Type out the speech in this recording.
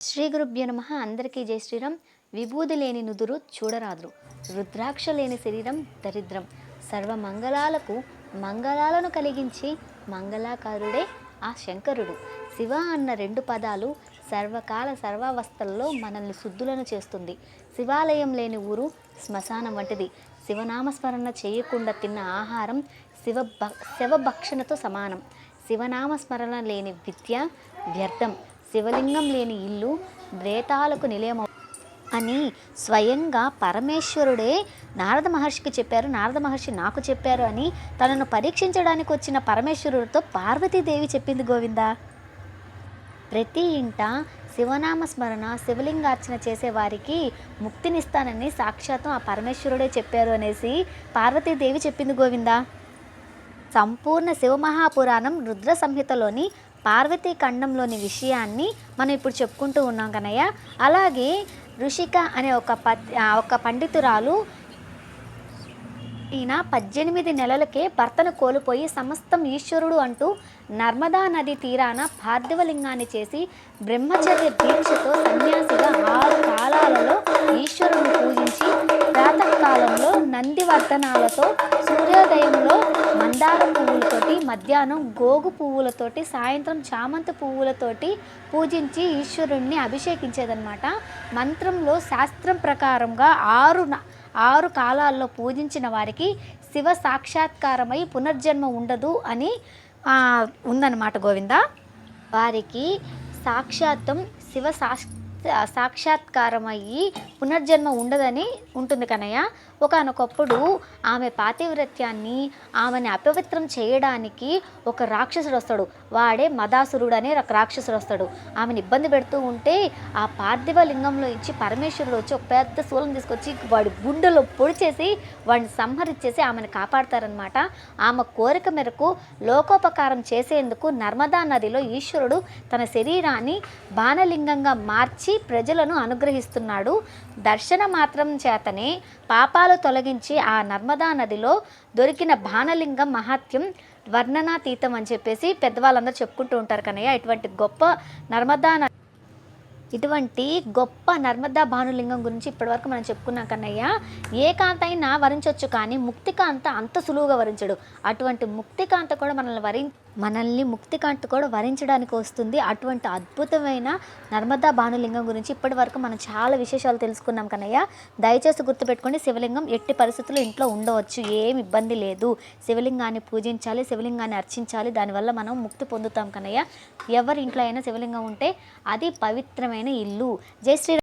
శ్రీ గురుభ్యో నమ. అందరికీ జై శ్రీరామ్. విభూది లేని నుదురు చూడరాదు రుద్రాక్ష లేని శరీరం దరిద్రం. సర్వ మంగళాలకు మంగళాలను కలిగించి మంగళాకారుడే ఆ శంకరుడు. శివ అన్న రెండు పదాలు సర్వకాల సర్వావస్థల్లో మనల్ని శుద్ధులను చేస్తుంది. శివాలయం లేని ఊరు శ్మశానం వంటిది. శివనామస్మరణ చేయకుండా తిన్న ఆహారం శివ భ శివభక్షణతో సమానం. శివనామస్మరణ లేని విద్య వ్యర్థం. శివలింగం లేని ఇల్లు ప్రేతాలకు నిలయం అని స్వయంగా పరమేశ్వరుడే నారద మహర్షికి చెప్పారు. నారద మహర్షి నాకు చెప్పారు అని తనను పరీక్షించడానికి వచ్చిన పరమేశ్వరుడితో పార్వతీదేవి చెప్పింది గోవిందా. ప్రతి ఇంట శివనామ స్మరణ శివలింగార్చన చేసే వారికి ముక్తినిస్తానని సాక్షాత్తు ఆ పరమేశ్వరుడే చెప్పారు అనేసి పార్వతీదేవి చెప్పింది గోవిందా. సంపూర్ణ శివమహాపురాణం రుద్ర సంహితలోని పార్వతీ ఖండంలోని విషయాన్ని మనం ఇప్పుడు చెప్పుకుంటూ ఉన్నాం కనయ్య అలాగే ఋషిక అనే ఒక ప ఒక పండితురాలు ఈయన పద్దెనిమిది నెలలకే భర్తను కోల్పోయి సమస్తం ఈశ్వరుడు అంటూ నర్మదా నది తీరాన పార్థివలింగాన్ని చేసి బ్రహ్మచర్య దీక్షతో సన్యాసిగా ఆరు కాలాలలో ఈశ్వరుని పూజించి ప్రాతకాలంలో నందివర్ధనాలతో సూర్యోదయంలో మందార పువ్వులతోటి మధ్యాహ్నం గోగు పువ్వులతోటి సాయంత్రం చామంతి పువ్వులతోటి పూజించి ఈశ్వరుణ్ణి అభిషేకించేదన్నమాట. మంత్రంలో శాస్త్రం ప్రకారంగా ఆరు న- ఆరు కాలాల్లో పూజించిన వారికి శివ సాక్షాత్కారమై పునర్జన్మ ఉండదు అని ఉందన్నమాట గోవింద. వారికి సాక్షాత్తం శివ సాక్ష సాక్షాత్కారమయ్యి పునర్జన్మ ఉండదని ఉంటుంది కనయ్య ఒకనొకప్పుడు ఆమె పాతివ్రత్యాన్ని ఆమెని అపవిత్రం చేయడానికి ఒక రాక్షసుడు వస్తాడు. వాడే మదాసురుడు అనే రాక్షసుడు వస్తాడు. ఆమెను ఇబ్బంది పెడుతూ ఉంటే ఆ పార్థివ లింగంలో ఇచ్చి పరమేశ్వరుడు వచ్చి ఒక పెద్ద శూలం తీసుకొచ్చి వాడి గుండెలో పొడిచేసి వాడిని సంహరించేసి ఆమెను కాపాడతారనమాట ఆమె కోరిక మేరకు లోకోపకారం చేసేందుకు నర్మదా నదిలో ఈశ్వరుడు తన శరీరాన్ని బాణలింగంగా మార్చి ప్రజలను అనుగ్రహిస్తున్నాడు. దర్శన మాత్రం చేతనే పాపాలు తొలగించి ఆ నర్మదా నదిలో దొరికిన బాణలింగం మహాత్యం వర్ణనాతీతం అని చెప్పేసి పెద్దవాళ్ళందరూ చెప్పుకుంటూ ఉంటారు కనయ్య ఇటువంటి గొప్ప నర్మదా ఇటువంటి గొప్ప నర్మదా భానులింగం గురించి ఇప్పటివరకు మనం చెప్పుకున్నాం కన్నయ్య. ఏ కాంత అయినా వరించవచ్చు కానీ ముక్తికాంత అంత సులువుగా వరించడు. అటువంటి ముక్తికాంత కూడా మనల్ని వరి మనల్ని ముక్తికాంత కూడా వరించడానికి వస్తుంది. అటువంటి అద్భుతమైన నర్మదా భానులింగం గురించి ఇప్పటి వరకు మనం చాలా విశేషాలు తెలుసుకున్నాం కనయ్య దయచేసి గుర్తుపెట్టుకోండి శివలింగం ఎట్టి పరిస్థితుల్లో ఇంట్లో ఉండవచ్చు. ఏం ఇబ్బంది లేదు. శివలింగాన్ని పూజించాలి శివలింగాన్ని అర్చించాలి. దానివల్ల మనం ముక్తి పొందుతాం కనయ్య ఎవరి ఇంట్లో అయినా శివలింగం ఉంటే అది పవిత్రమైన ఇల్లు. జై శ్రీ